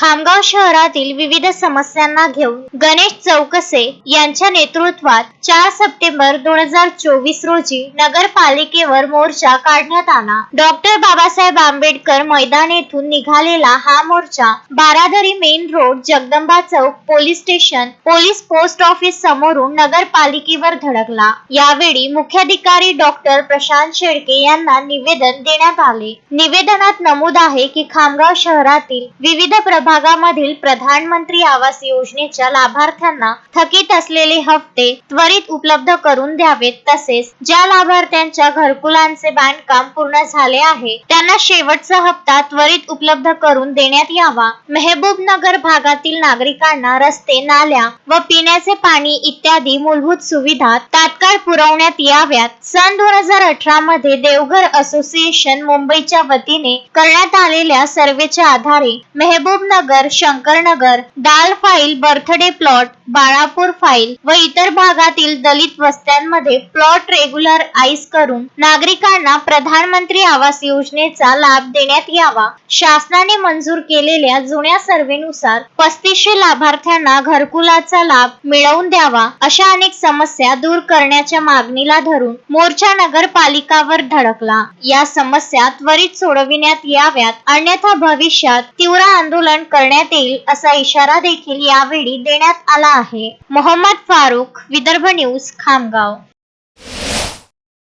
खामगाव शहरातील विविध समस्यांना घेऊन गणेश चौकसे यांच्या नेतृत्वात चार सप्टेंबर दोन हजार चोवीस रोजी नगरपालिकेवर मोर्चा काढण्यात आला. डॉक्टर बाबासाहेब आंबेडकर मैदान येथून निघालेला हा मोर्चा बारादरी मेन रोड जगदंबा चौक police station police post office समोरून नगरपालिकेवर धडकला. यावेळी मुख्याधिकारी डॉक्टर प्रशांत शेळके यांना निवेदन देण्यात आले. निवेदनात नमूद आहे की खामगाव शहरातील विविध भागामधील प्रधानमंत्री आवास योजनेच्या लाभार्थ्यांना थकीत असलेले हप्ते त्वरित उपलब्ध करून द्यावेत. तसेच ज्या लाभार्थ्यांच्या घरकुलांचे बांधकाम पूर्ण झाले आहे त्यांना शेवटचा हप्ता त्वरित उपलब्ध करून देण्यात यावा. मेहबूबनगर भागातील नागरिकांना रस्ते नाल्या व पिण्याचे पाणी इत्यादी मूलभूत सुविधा तात्काळ पुरवण्यात याव्यात. सन दोन हजार अठरा मध्ये देवघर असोसिएशन मुंबईच्या वतीने करण्यात आलेल्या सर्वेच्या आधारे मेहबूब नगर शंकरनगर दाल फाईल बर्थडे प्लॉट बाळापूर फाईल व इतर भागातील दलित वस्त्यांमध्ये प्लॉट रेग्युलर आईस करून नागरिकांना प्रधानमंत्री आवास योजनेचा लाभ देण्यात यावा. शासनाने मंजूर केलेल्या जुन्या सर्वेनुसार पस्तीसशे लाभार्थ्यांना घरकुलाचा लाभ मिळवून द्यावा अशा अनेक समस्या दूर करण्याच्या मागणीला धरून मोर्चा नगरपालिकावर धडकला. या समस्या त्वरित सोडविण्यात याव्यात. अन्यथा भविष्यात तीव्र आंदोलन करण्यात येईल असा इशारा देखील यावेळी देण्यात आला आहे. मोहम्मद फारुख विदर्भ न्यूज खामगाव.